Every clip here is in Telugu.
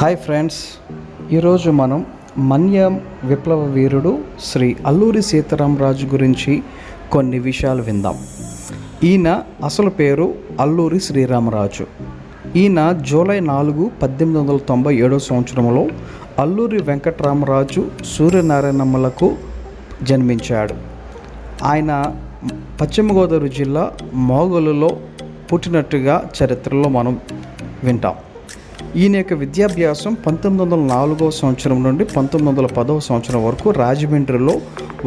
హాయ్ ఫ్రెండ్స్ ఈరోజు మనం మన్యం విప్లవ వీరుడు శ్రీ అల్లూరి సీతారామరాజు గురించి కొన్ని విషయాలు విందాం. ఈయన అసలు పేరు అల్లూరి శ్రీరామరాజు. ఈయన జూలై నాలుగు పద్దెనిమిది వందల తొంభై ఏడో సంవత్సరంలో అల్లూరి వెంకటరామరాజు సూర్యనారాయణమ్మలకు జన్మించాడు. ఆయన పశ్చిమ గోదావరి జిల్లా మోగలులో పుట్టినట్టుగా చరిత్రలో మనం వింటాం. ఈయన యొక్క విద్యాభ్యాసం పంతొమ్మిది వందల నాలుగవ సంవత్సరం నుండి పంతొమ్మిది వందల పదవ సంవత్సరం వరకు రాజమండ్రిలో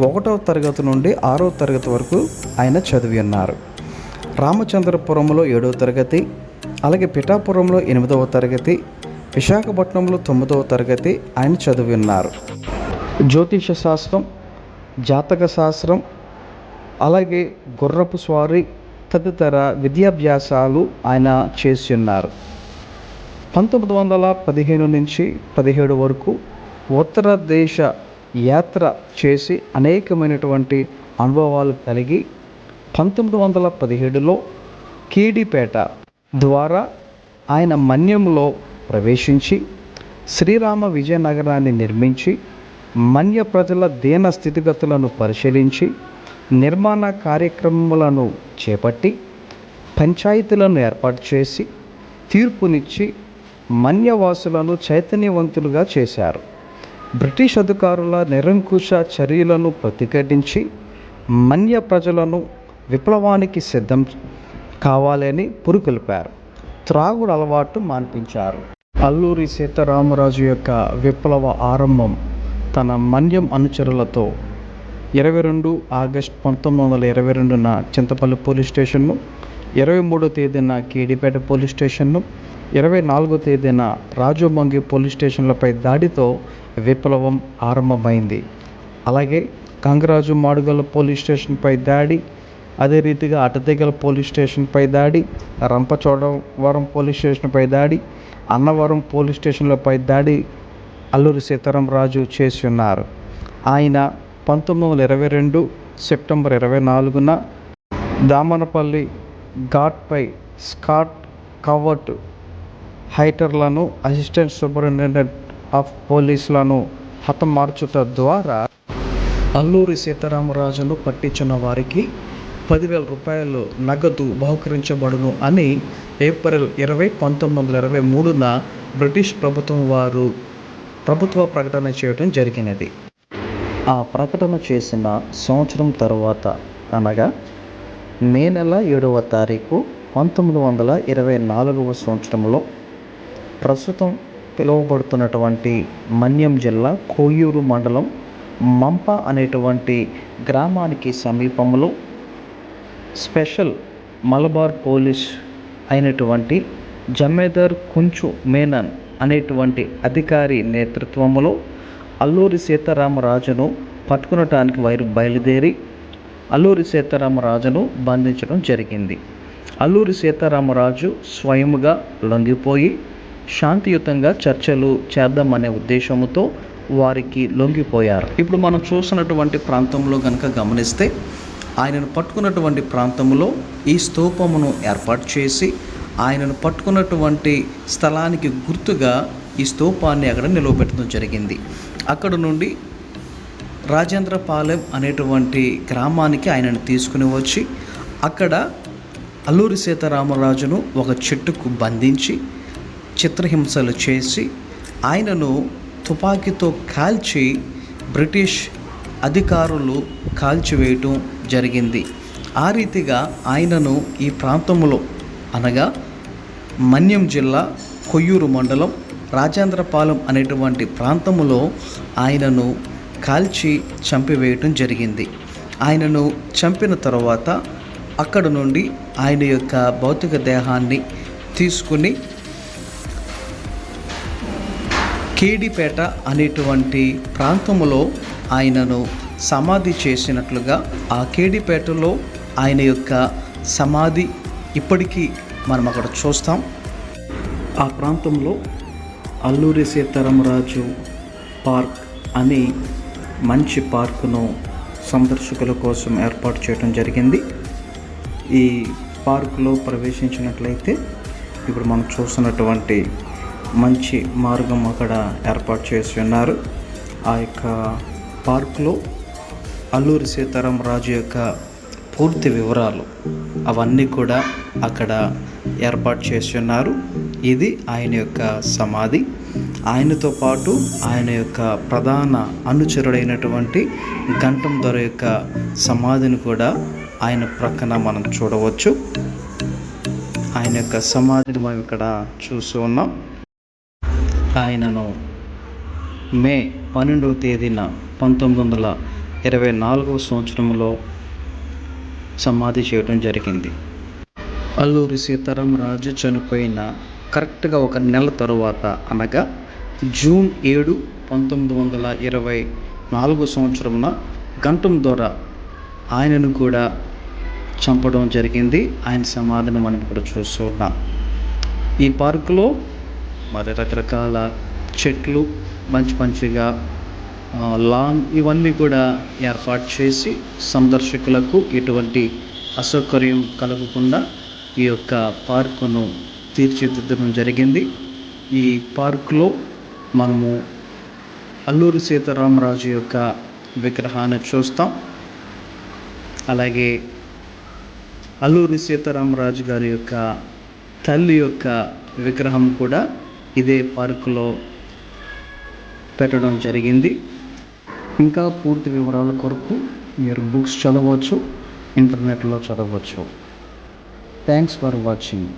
ఒకటవ తరగతి నుండి ఆరవ తరగతి వరకు ఆయన చదివి ఉన్నారు. రామచంద్రపురంలో ఏడవ తరగతి అలాగే పిఠాపురంలో ఎనిమిదవ తరగతి విశాఖపట్నంలో తొమ్మిదవ తరగతి ఆయన చదివి ఉన్నారు. జ్యోతిష శాస్త్రం జాతక శాస్త్రం అలాగే గుర్రపు స్వారీ తదితర విద్యాభ్యాసాలు ఆయన చేసి ఉన్నారు. పంతొమ్మిది వందల పదిహేను నుంచి పదిహేడు వరకు ఉత్తర దేశ యాత్ర చేసి అనేకమైనటువంటి అనుభవాలు కలిగి పంతొమ్మిది వందల పదిహేడులో కీడిపేట ద్వారా ఆయన మన్యంలో ప్రవేశించి శ్రీరామ విజయనగరాన్ని నిర్మించి మన్య ప్రజల దీన స్థితిగతులను పరిశీలించి నిర్మాణ కార్యక్రమములను చేపట్టి పంచాయతీలను ఏర్పాటు చేసి తీర్పునిచ్చి మన్యవాసులను చైతన్యవంతులుగా చేశారు. బ్రిటిష్ అధికారుల నిరంకుశ చర్యలను ప్రతిఘటించి మన్య ప్రజలను విప్లవానికి సిద్ధం కావాలని పురుకొల్పారు. త్రాగుడు అలవాటు మాన్పించారు. అల్లూరి సీతారామరాజు యొక్క విప్లవ ఆరంభం తన మన్యం అనుచరులతో ఇరవై రెండు ఆగస్ట్ పంతొమ్మిది వందల ఇరవై రెండున చింతపల్లి పోలీస్ స్టేషన్ను ఇరవై మూడో తేదీన కేడిపేట పోలీస్ స్టేషన్ను ఇరవై నాలుగో తేదీన రాజమంగి పోలీస్ స్టేషన్లపై దాడితో విప్లవం ఆరంభమైంది. అలాగే గంగరాజు మాడుగల పోలీస్ స్టేషన్పై దాడి అదే రీతిగా అటతెగల పోలీస్ స్టేషన్పై దాడి రంపచోడవరం పోలీస్ స్టేషన్పై దాడి అన్నవరం పోలీస్ స్టేషన్లపై దాడి అల్లూరి సీతారాం రాజు చేసి ఉన్నారు ఆయన పంతొమ్మిది వందల ఇరవై రెండు సెప్టెంబర్ ఇరవై నాలుగున దామనపల్లి ఘాట్పై స్కాట్ కవర్ట్ హైటర్లను అసిస్టెంట్ సూపరింటెండెంట్ ఆఫ్ పోలీసులను హతమార్చుట ద్వారా అల్లూరి సీతారామరాజును పట్టించిన వారికి పదివేల రూపాయలు నగదు బహుకరించబడును అని ఏప్రిల్ ఇరవై పంతొమ్మిది వందల ఇరవై మూడున బ్రిటిష్ ప్రభుత్వం వారు ప్రభుత్వ ప్రకటన చేయడం జరిగినది. ఆ ప్రకటన చేసిన సంవత్సరం తర్వాత అనగా మే నెల ఏడవ తారీఖు పంతొమ్మిది వందల ఇరవై నాలుగవ సంవత్సరంలో ప్రస్తుతం పిలువబడుతున్నటువంటి మన్యం జిల్లా కోయూరు మండలం మంప అనేటువంటి గ్రామానికి సమీపంలో స్పెషల్ మలబార్ పోలీస్ అయినటువంటి జమేదార్ కుంచు మేనన్ అనేటువంటి అధికారి నేతృత్వంలో అల్లూరి సీతారామరాజును పట్టుకునటానికి వారు బయలుదేరి అల్లూరి సీతారామరాజును బంధించడం జరిగింది. అల్లూరి సీతారామరాజు స్వయముగా లొంగిపోయి శాంతియుతంగా చర్చలు చేద్దామనే ఉద్దేశంతో వారికి లొంగిపోయారు. ఇప్పుడు మనం చూసినటువంటి ప్రాంతంలో కనుక గమనిస్తే ఆయనను పట్టుకున్నటువంటి ప్రాంతంలో ఈ స్తూపమును ఏర్పాటు చేసి ఆయనను పట్టుకున్నటువంటి స్థలానికి గుర్తుగా ఈ స్తూపాన్ని అక్కడ నిలవబెట్టడం జరిగింది. అక్కడ నుండి రాజేంద్రపాలెం అనేటువంటి గ్రామానికి ఆయనను తీసుకుని వచ్చి అక్కడ అల్లూరి సీతారామరాజును ఒక చెట్టుకు బంధించి చిత్రహింసలు చేసి ఆయనను తుపాకీతో కాల్చి బ్రిటిష్ అధికారులు కాల్చివేయటం జరిగింది. ఆ రీతిగా ఆయనను ఈ ప్రాంతంలో అనగా మన్యం జిల్లా కొయ్యూరు మండలం రాజేంద్రపాలెం అనేటువంటి ప్రాంతంలో ఆయనను కాల్చి చంపివేయటం జరిగింది. ఆయనను చంపిన తర్వాత అక్కడ నుండి ఆయన యొక్క భౌతిక దేహాన్ని తీసుకుని కేడిపేట అనేటువంటి ప్రాంతంలో ఆయనను సమాధి చేసినట్లుగా ఆ కేడిపేటలో ఆయన యొక్క సమాధి ఇప్పటికీ మనం అక్కడ చూస్తాం. ఆ ప్రాంతంలో అల్లూరి సీతారామరాజు పార్క్ అని మంచి పార్కును సందర్శకుల కోసం ఏర్పాటు చేయడం జరిగింది. ఈ పార్కులో ప్రవేశించినట్లయితే ఇప్పుడు మనం చూస్తున్నటువంటి మంచి మార్గం అక్కడ ఏర్పాటు చేసి ఉన్నారు. ఆ యొక్క పార్కులో అల్లూరి సీతారాం రాజు యొక్క పూర్తి వివరాలు అవన్నీ కూడా అక్కడ ఏర్పాటు చేసి ఉన్నారు. ఇది ఆయన యొక్క సమాధి. ఆయనతో పాటు ఆయన యొక్క ప్రధాన అనుచరుడైనటువంటి గంటం దొర యొక్క సమాధిని కూడా ఆయన ప్రక్కన మనం చూడవచ్చు. ఆయన యొక్క సమాధిని మనం ఇక్కడ చూస్తూ ఉన్నాం. ఆయనను మే పన్నెండవ తేదీన పంతొమ్మిది వందల ఇరవై నాలుగవ సంవత్సరంలో సమాధి చేయడం జరిగింది. అల్లూరి సీతారాం రాజు చనిపోయిన కరెక్ట్గా ఒక నెల తరువాత అనగా జూన్ ఏడు పంతొమ్మిది వందల ఇరవై నాలుగు సంవత్సరంన గంటం ద్వారా ఆయనను కూడా చంపడం జరిగింది. ఆయన సమాధిని మనం ఇప్పుడు చూస్తూ ఉన్నాం ఈ పార్కులో మరి రకరకాల చెట్లు మంచి మంచిగా లాన్ ఇవన్నీ కూడా ఏర్పాటు చేసి సందర్శకులకు ఎటువంటి అసౌకర్యం కలగకుండా ఈ యొక్క పార్కును తీర్చిదిద్దడం జరిగింది. ఈ పార్కులో మనము అల్లూరి సీతారామరాజు యొక్క విగ్రహాన్ని చూస్తాం. అలాగే అల్లూరి సీతారామరాజు గారి యొక్క తల్లి యొక్క విగ్రహం కూడా ఇదే పార్కులో పెట్టడం జరిగింది. ఇంకా పూర్తి వివరాల కొరకు మీరు బుక్స్ చదవచ్చు ఇంటర్నెట్లో చదవచ్చు. Thanks for watching